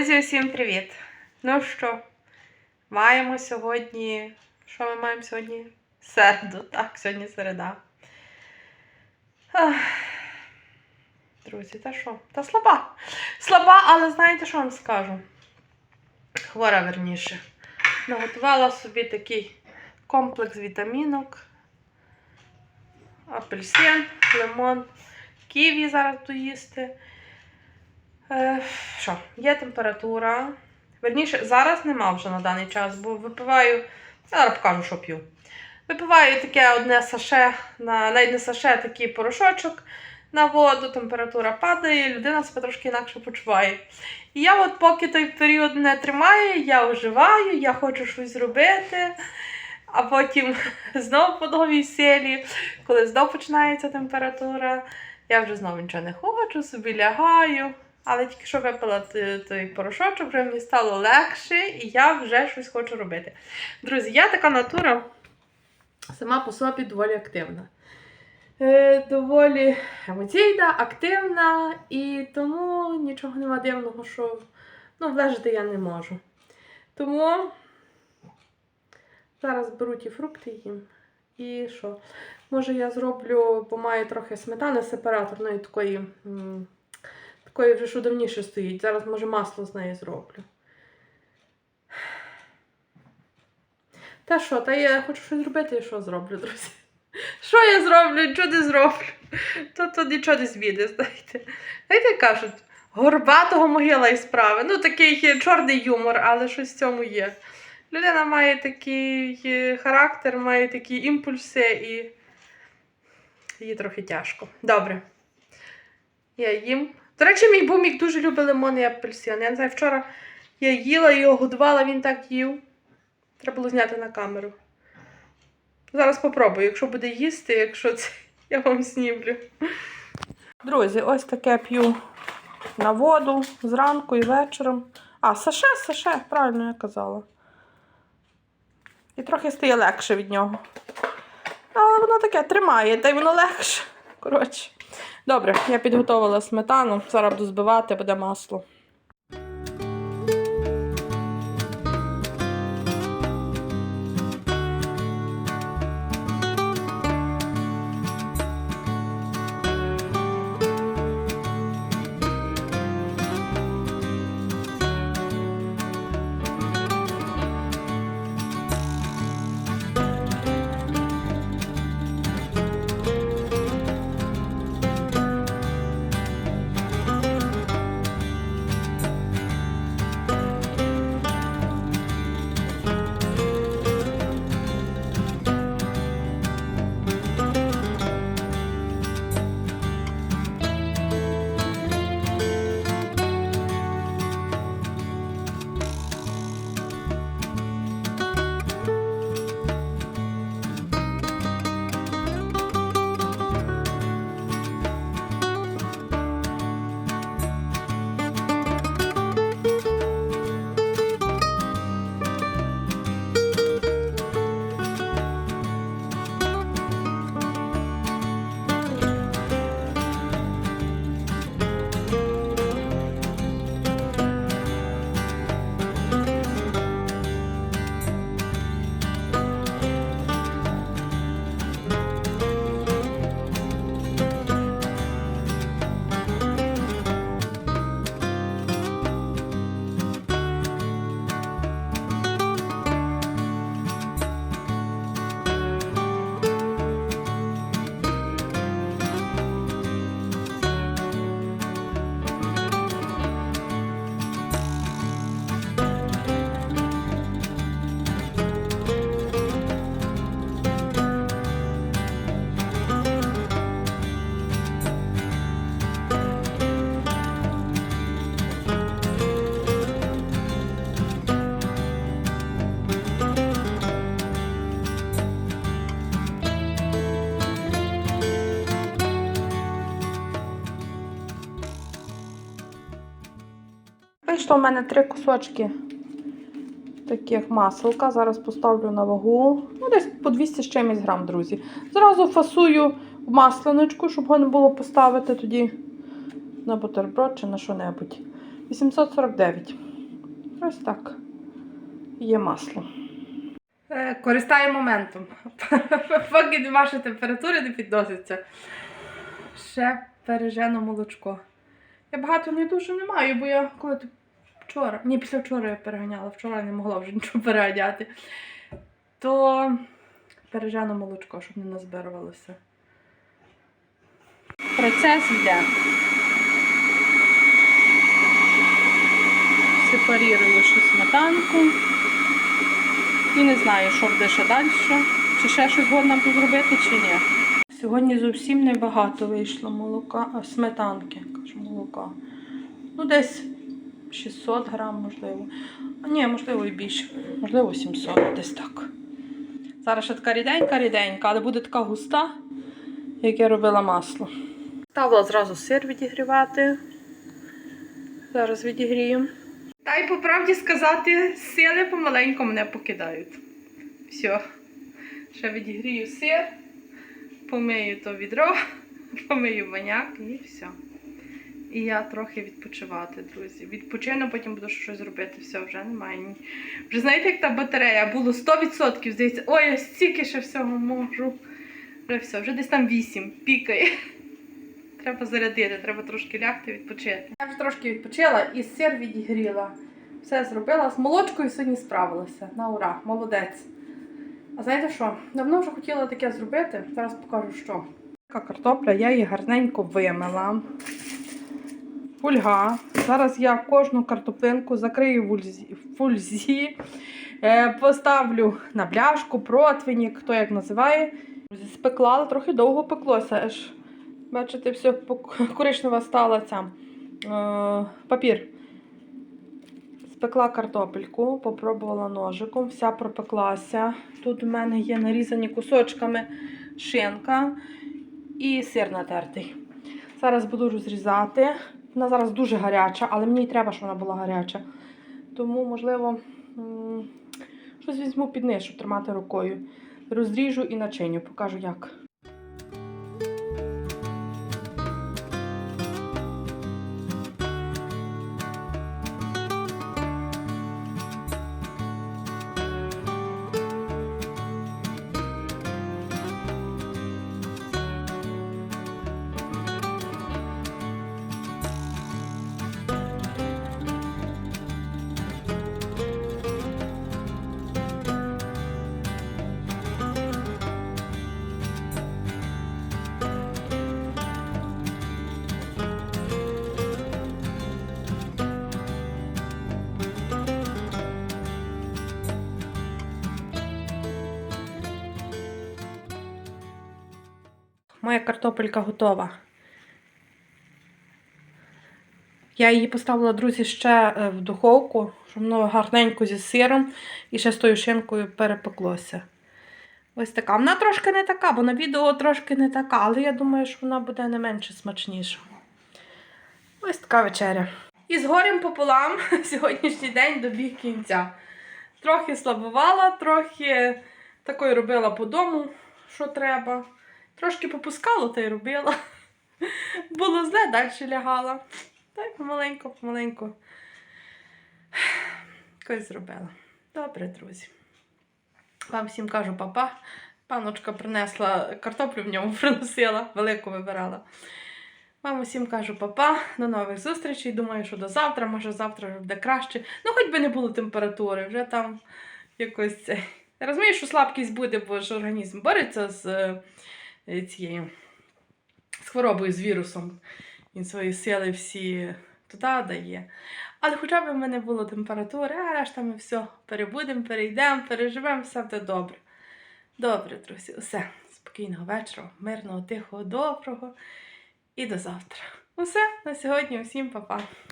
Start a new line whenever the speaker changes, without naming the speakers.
Друзі, усім привіт! Ну що, маємо сьогодні. Що ми маємо сьогодні? Середу. Так, сьогодні середа. Ах. Друзі, та що? Та слаба. Слаба, але знаєте, що вам скажу? Хвора верніше. Наготувала собі такий комплекс вітамінок. Апельсин, лимон, ківі зараз буду їсти. Е, що, є температура. Верніше, зараз нема вже на даний час, бо випиваю. Зараз покажу, що п'ю. Випиваю таке одне саше, на, навіть не саше, такий порошочок на воду, температура падає, людина себе трошки інакше почуває. І я, от поки той період не тримає, я оживаю, я хочу щось зробити. А потім знову по новій силі, коли знову починається температура, я вже знову нічого не хочу, собі лягаю. Але тільки що випила той порошочок, вже мені стало легше, і я вже щось хочу робити. Друзі, я така натура сама по собі доволі активна. Е, доволі емоційна, активна, і тому нічого нема дивного, що ну, влежати я не можу. Тому зараз беру ті фрукти їм. І що? Може, я зроблю, бо маю трохи сметани сепараторної такої. Такої вже що давніше стоїть. Зараз, може, масло з неї зроблю. Та що, та я хочу щось зробити, і що зроблю, друзі? Що я зроблю, нічого не зроблю. То, то нічого не зміни, знаєте. Знаєте, кажуть, горбатого могила і справи. Ну, такий чорний юмор, але щось в цьому є. Людина має такий е, характер, має такі імпульси і їй трохи тяжко. Добре. Я їм. До речі, мій бумік дуже любить лимон і апельсин. Я не знаю, вчора я їла його годувала, він так їв. Треба було зняти на камеру. Зараз попробую, якщо буде їсти, якщо це я вам знімлю. Друзі, ось таке п'ю на воду зранку і вечором. А, саше, саше, правильно я казала. І трохи стає легше від нього. Але воно таке тримає, та й воно легше. Коротше. Добре, я підготувала сметану. Зараз буду збивати, буде масло. Вийшло в мене три кусочки таких маселка. Зараз поставлю на вагу. Ну, десь по 200 з чимось грам, друзі. Зразу фасую в масляночку, щоб його не було поставити тоді на бутерброд чи на що-небудь. 849. Ось так. Є масло. Е, Користаю моментом. Поки ваша температура не підноситься. Ще пережену молочко. Я багато не дуже не маю, бо я коли вчора, ні, після вчора я переганяла, вчора не могла вже нічого переганяти. То пережену молочко, щоб не назбирувалося. Процес йде. Сепарірую ще сметанку. І не знаю, що буде ще далі. Чи ще щось годна буде зробити, чи ні. Сьогодні зовсім небагато вийшло молока, сметанки, кажу, молока. Ну, десь 600 грам, можливо. Ні, можливо, і більше. Можливо, 700, десь так. Зараз ще така ріденька, ріденька, але буде така густа, як я робила масло. Ставила зразу сир відігрівати. Зараз відігрію. Та й по правді сказати, сили помаленьку мене покидають. Все. Ще відігрію сир, помию то відро, помию баняк і все. І я трохи відпочивати, друзі. Відпочину, потім буду щось робити. Все, вже немає. ні. Вже знаєте, як та батарея було 100%, здається, ой, я стільки ще всього можу. Вже все, вже десь там 8, пікає. Треба зарядити, треба трошки лягти, відпочити. Я вже трошки відпочила і сир відігріла. Все зробила. З молочкою сьогодні справилася. На ура, молодець. А знаєте що? Давно вже хотіла таке зробити. Зараз покажу, що. Така картопля, я її гарненько вимила. Фольга. Зараз я кожну картоплинку закрию в ульзі- в фользі, е, поставлю на бляшку, противник, хто як називає. Спекла, але трохи довго пеклося. Аж, бачите, все коричнева стала ця е, папір. Спекла картопельку, попробувала ножиком, вся пропеклася. Тут у мене є нарізані кусочками шинка і сир натертий. Зараз буду розрізати. Вона зараз дуже гаряча, але мені й треба, щоб вона була гаряча. Тому, можливо, щось візьму під низ, щоб тримати рукою. Розріжу і начиню, покажу як. Моя картопелька готова. Я її поставила, друзі, ще е, в духовку, щоб воно гарненько зі сиром і ще з тою шинкою перепеклося. Ось така. Вона трошки не така, бо на відео трошки не така, але я думаю, що вона буде не менше смачніша. Ось така вечеря. І з горем пополам сьогоднішній день добіг кінця. Трохи слабувала, трохи такою робила по дому, що треба. Трошки попускала та й робила. Було зле, далі лягала. Та й помаленьку, помаленьку. Якось зробила. Добре, друзі. Вам всім кажу папа. Паночка принесла картоплю в ньому приносила, велику вибирала. Вам усім кажу папа, до нових зустрічей. Думаю, що до завтра, може завтра вже буде краще. Ну, хоч би не було температури, вже там якось це. Розумію, що слабкість буде, бо ж організм бореться з е, цією з хворобою, з вірусом. Він свої сили всі туди дає. Але хоча б в мене було температури, а решта ми все перебудемо, перейдемо, переживемо, все буде добре. Добре, друзі, усе. Спокійного вечора, мирного, тихого, доброго і до завтра. Усе на сьогодні. Усім па-па.